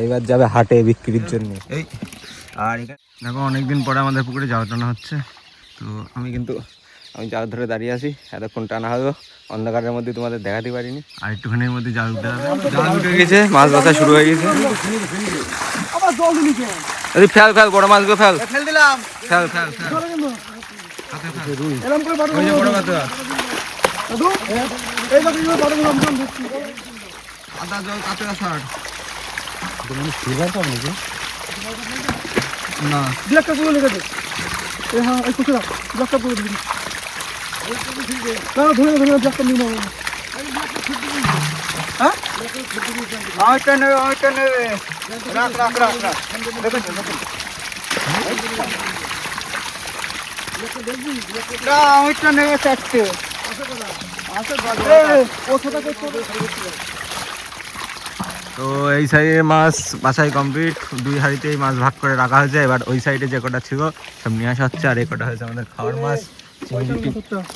এইবার যাবে হাটে বিক্রির জন্য। এই আর এখানে দেখো অনেকদিন পরে আমাদের পুকুরে জাল টানা হচ্ছে। তো আমি কিন্তু আমি জাল ধরে দাঁড়িয়ে আছি এতক্ষণ টানা হলো অন্ধকারের মধ্যে তোমাদের দেখাতে পারিনি। আর একটুখানির মধ্যে জাল উঠে যাবে। জাল উঠে গেছে মাছ বাসা শুরু হয়ে গেছে। দিলি ফেল ফেল বড় মাছগুলো ফেল। ফেল দিলাম। ফেল ফেল ফেল। এই বাড়ি করে বাড়ি জল কাতলা ছাড় না। ব্ল্যাকটা করে লেগেছে। এই হ্যাঁ এই কুচরা ব্ল্যাকটা করে দিবি না ধরে ধরে ব্ল্যাকটা নিয়ে নেব হ্যাঁ? ওইটা নেবে ওইটা নেবে? রাখ রাখ রাখ রাখ। দেখেন দেখেন। না ওইটা নেবে চারটে তো এই সাইডের মাছ বাছাই কমপ্লিট। দুই হাঁড়িতেই মাছ ভাগ করে রাখা হয়েছে। এবার ওই সাইডে যে কটা ছিল সব নিয়ে আসা হচ্ছে। আর এই কটা হয়েছে আমাদের খাওয়ার মাছ।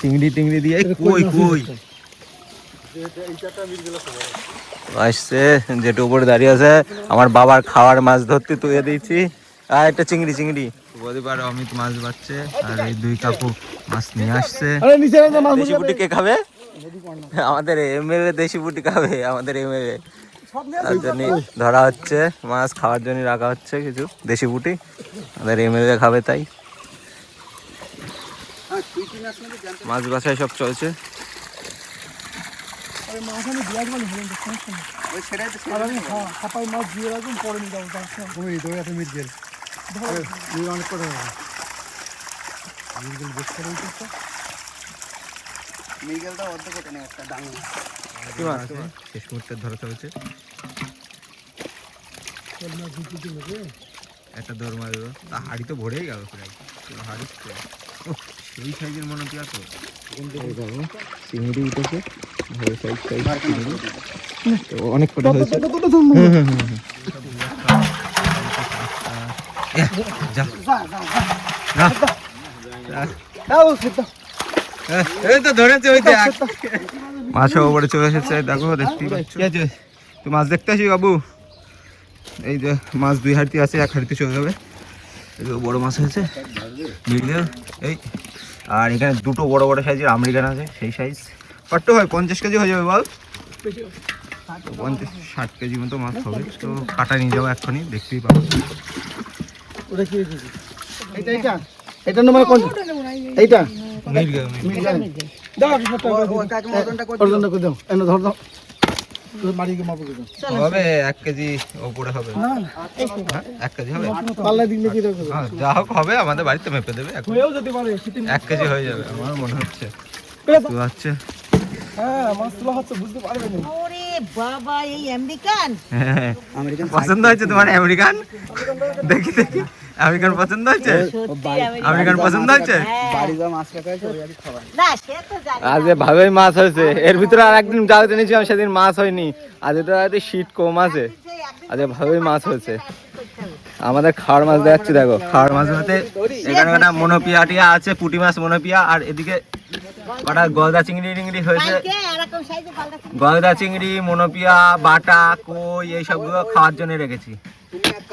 চিংড়ি টিংড়ি দিয়ে। কই কই? আসছে যেটা উপরে দাঁড়িয়ে আছে। আমার বাবার খাওয়ার মাছ ধরতে তুলে দিয়েছি। আর একটা চিংড়ি চিংড়ি। প্রতিবার অমিত মাছ বাচ্ছে আর এই দুই কাকু মাছ নিয়ে আসছে। আরে দেশি পুটি কে খাবে? আমাদের এমএলএ দেশি পুটি খাবে আমাদের এমএলএ তার ধরা হচ্ছে মাছ খাওয়ার জন্য রাখা হচ্ছে কিছু দেশি পুটি। আমাদের এমএলএ খাবে তাই। মাছ বাসায় সব চলছে। হ্যাঁ মিগেলটা অর্ধ কোটে নেই একটা ডাঙা। কি মাছ শেষ মুহূর্তে ধরা চলছে। একটা দৌড় মারলো তা হাড়ি তো ভরেই গেল প্রায়। হাড়ি সেই সাইজের মনে পিয়া তো চিংড়ি উঠেছে। ভালো সাইজ সাইজ চিংড়ি। তো অনেক কটা হয়েছে। সম্ভব এহ, যা। ওপরে চলে এসেছে দেখো দেখতেই পাচ্ছ? তুই মাছ দেখতে আসি বাবু? এই যে মাছ দুই হাড়িতে আছে এক হাড়িতে চলে যাবে। এই বড় মাছ হয়েছে এই আর এখানে দুটো বড় বড় সাইজের আমেরিকান আছে সেই সাইজ কত হয় পঞ্চাশ কেজি হয়ে যাবে বল। পঞ্চাশ ষাট কেজি মতো মাছ হবে। তো কাটা নিয়ে যাব এক্ষুনি দেখতেই পাবো। ওটা কি এইটা এটা নম্বর কোন এইটা? মির্গা, মির্গা। দাও অর্জনটা করে দাও। এনে ধর দাও তোর বাড়ি গিয়ে মাপো করে দাও। হবে এক কেজি ওপরে হবে। হ্যাঁ, এক কেজি হবে? হ্যাঁ, যা হোক হবে আমাদের বাড়িতে মেপে দেবে এক কেজি হয়ে যাবে আমারও মনে হচ্ছে। তো। হ্যাঁ মাছ হচ্ছে বুঝতে পারবে না। বাবা এই আমেরিকান? হ্যাঁ, পছন্দ হয়েছে তোমার আমেরিকান? দেখি দেখি। আমেরিকান পছন্দ হয়েছে? আমেরিকান পছন্দ হয়েছে? না সে আজ ভালোই মাছ হয়েছে। এর ভিতরে আর একদিন জাল টেনেছিলাম সেদিন মাছ হয়নি। আজ তো রাতে শীত কম আছে। আজ ভালোই মাছ হয়েছে। আমাদের খাওয়ার মাছ দেখাচ্ছি দেখো। খাওয়ার মাছ বলতে এখানে একটা মনোপিয়া টিয়া আছে পুটি মাছ মনোপিয়া আর এদিকে কটা গলদা চিংড়ি টিংড়ি হয়েছে। গলদা চিংড়ি। মনোপিয়া বাটা কই এইসবগুলো খাওয়ার জন্য রেখেছি।